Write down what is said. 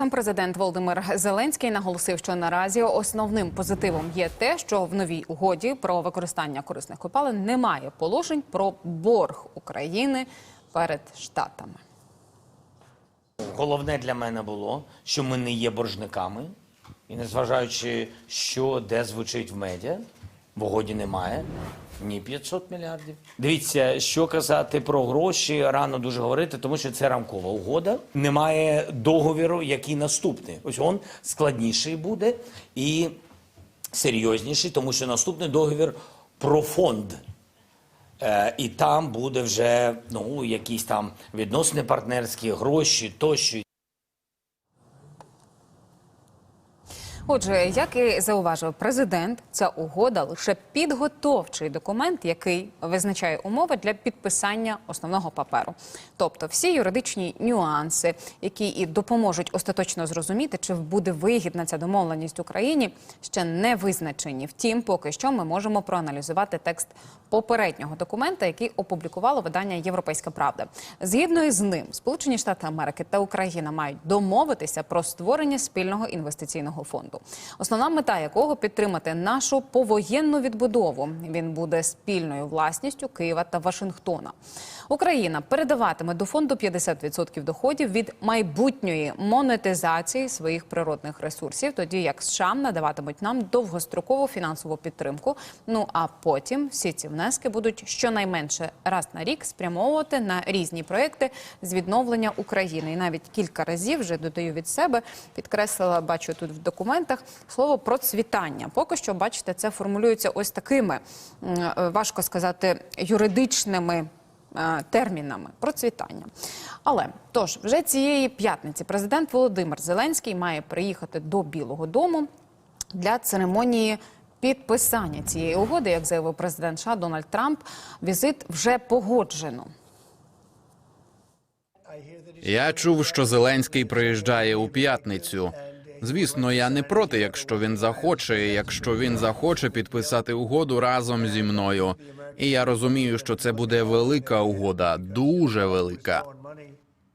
Сам Президент Володимир Зеленський наголосив, що наразі основним позитивом є те, що в новій угоді про використання корисних копалин немає положень про борг України перед штатами. Головне для мене було, що ми не є боржниками, і незважаючи, що де звучить в медіа, в угоді немає ні 500 мільярдів. Дивіться, що казати про гроші рано дуже говорити, тому що це рамкова угода. Немає договіру, який наступний. Ось він складніший буде і серйозніший, тому що наступний договір про фонд. Е, і там буде вже ну, якісь там відносини партнерські, гроші тощо. Отже, як і зауважив президент, ця угода лише підготовчий документ, який визначає умови для підписання основного паперу. Тобто всі юридичні нюанси, які і допоможуть остаточно зрозуміти, чи буде вигідна ця домовленість Україні, ще не визначені. Втім, поки що ми можемо проаналізувати текст попереднього документа, який опублікувало видання Європейська Правда. Згідно із ним, Сполучені Штати Америки та Україна мають домовитися про створення спільного інвестиційного фонду, основна мета якого підтримати нашу повоєнну відбудову. Він буде спільною власністю Києва та Вашингтона. Україна передаватиме до фонду 50% доходів від майбутньої монетизації своїх природних ресурсів, тоді як США надаватимуть нам довгострокову фінансову підтримку. Ну а потім всі ці внески будуть щонайменше раз на рік спрямовувати на різні проекти з відновлення України. І навіть кілька разів вже додаю від себе, підкреслила, бачу тут в документах слово процвітання. Поки що, бачите, це формулюється ось такими е, важко сказати юридичними е, термінами процвітання. Але тож вже цієї п'ятниці президент Володимир Зеленський має приїхати до Білого Дому для церемонії. Підписання цієї угоди, як заявив президент США Дональд Трамп, візит вже погоджено. Я чув, що Зеленський приїжджає у п'ятницю. Звісно, я не проти, якщо він захоче, якщо він захоче підписати угоду разом зі мною. І я розумію, що це буде велика угода, дуже велика.